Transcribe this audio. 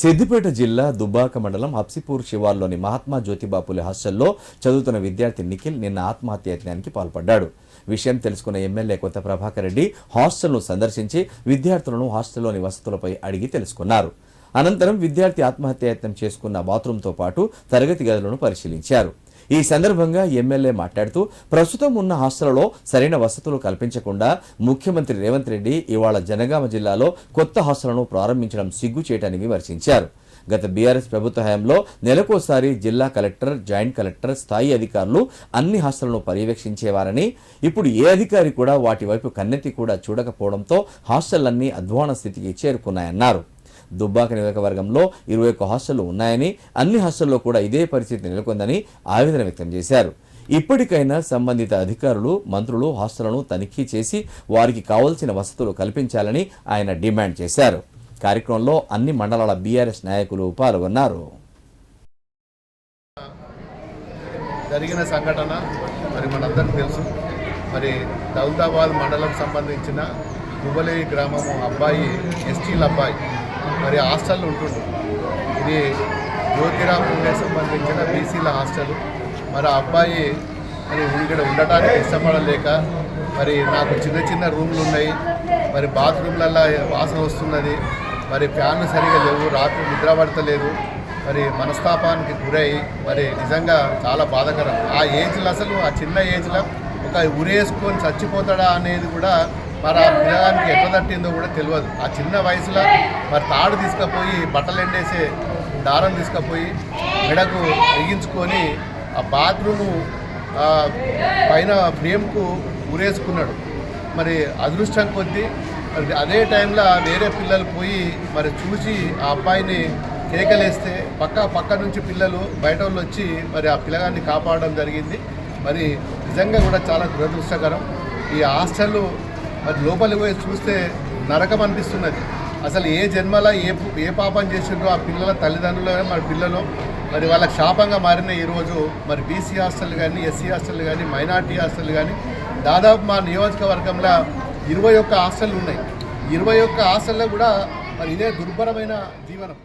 సిద్దిపేట జిల్లా దుబ్బాక మండలం హప్సిపూర్ శివార్లోని మహాత్మా జ్యోతిబాపులే హాస్టల్లో చదువుతున్న విద్యార్థి నిఖిల్ నిన్న ఆత్మహత్య యత్నానికి పాల్పడ్డాడు. విషయం తెలుసుకున్న ఎమ్మెల్యే కొత్త ప్రభాకర్ రెడ్డి హాస్టల్ను సందర్శించి విద్యార్థులను హాస్టల్లోని వసతులపై అడిగి తెలుసుకున్నారు. అనంతరం విద్యార్థి ఆత్మహత్య యత్నం చేసుకున్న బాత్రూంతో పాటు తరగతి గదులను పరిశీలించారు. ఈ సందర్భంగా ఎమ్మెల్యే మాట్లాడుతూ ప్రస్తుతం ఉన్న హాస్టల్లో సరైన వసతులు కల్పించకుండా ముఖ్యమంత్రి రేవంత్ రెడ్డి ఇవాళ జనగామ జిల్లాలో కొత్త హాస్టల్ను ప్రారంభించడం సిగ్గు చేయటాన్ని విమర్శించారు. గత బీఆర్ఎస్ ప్రభుత్వ హయాంలో నెలకోసారి జిల్లా కలెక్టర్ జాయింట్ కలెక్టర్ స్థాయి అధికారులు అన్ని హాస్టళ్ళను పర్యవేక్షించేవారని ఇప్పుడు ఏ అధికారి కూడా వాటి వైపు కన్నెత్తి కూడా చూడకపోవడంతో హాస్టళ్ళన్నీ అధ్వాన స్థితికి చేరుకున్నాయన్నారు. దుబ్బాక నియోజకవర్గంలో ఇరవై ఒక్క హాస్టళ్ళు ఉన్నాయని అన్ని హాస్టల్లో కూడా ఇదే పరిస్థితి నెలకొందని ఆవేదన వ్యక్తం చేశారు. ఇప్పటికైనా సంబంధిత అధికారులు మంత్రులు హాస్టళ్ళను తనిఖీ చేసి వారికి కావలసిన వసతులు కల్పించాలని ఆయన డిమాండ్ చేశారు. కార్యక్రమంలో అన్ని మండలాల బీఆర్ఎస్ నాయకులు పాల్గొన్నారు. జరిగిన సంఘటన మరి మనందరికీ తెలుసు. మరి దౌదాబాద్ మండలం సంబంధించిన గుబలి గ్రామము అబ్బాయి ఎస్టీల అబ్బాయి మరి హాస్టల్ ఉంటుంది ఇది జ్యోతిరామ్ పూణే సంబంధించిన బీసీల హాస్టల్. మరి అబ్బాయి మరి ఇక్కడ ఉండటానికి ఇష్టపడలేక మరి నాకు చిన్న చిన్న రూమ్లు ఉన్నాయి. మరి బాత్రూమ్లలో వాసన వస్తున్నది. మరి ఫ్యాన్లు సరిగా లేవు. రాత్రి నిద్ర పడతలేదు. మరి మనస్తాపానికి గురై మరి నిజంగా చాలా బాధాకరం. ఆ ఏజ్లో అసలు ఆ చిన్న ఏజ్లో ఒక ఉరేసుకొని చచ్చిపోతాడా అనేది కూడా మరి ఆ పిల్లగానికి ఎట్లా తట్టిందో కూడా తెలియదు. ఆ చిన్న వయసులో మరి తాడు తీసుకుపోయి బట్టలు ఎండేసే దారం తీసుకుపోయి మెడకు ఎగించుకొని ఆ బాత్రూము ఆ పైన ఫ్రేమ్కు ఊరేసుకున్నాడు. మరి అదృష్టం కొద్దీ మరి అదే టైంలో వేరే పిల్లలు పోయి మరి చూసి ఆ అబ్బాయిని కేకలేస్తే పక్క పక్క నుంచి పిల్లలు బయట వాళ్ళు వచ్చి మరి ఆ పిల్లగాన్ని కాపాడడం జరిగింది. మరి నిజంగా కూడా చాలా దురదృష్టకరం. ఈ హాస్టల్ మరి లోపలికి పోయి చూస్తే నరకం అనిపిస్తున్నది. అసలు ఏ జన్మల ఏ ఏ పాపం చేసిండ్రో ఆ పిల్లల తల్లిదండ్రులు మన పిల్లలు. మరి వాళ్ళకి శాపంగా మారిన ఈరోజు మరి బీసీ హాస్టల్ కానీ ఎస్సీ హాస్టల్ కానీ మైనార్టీ హాస్టల్ కానీ దాదాపు మా నియోజకవర్గంలో ఇరవై ఒక్క హాస్టల్ ఉన్నాయి. ఇరవై ఒక్క హాస్టల్లో కూడా మరి ఇదే దుర్భరమైన జీవనం.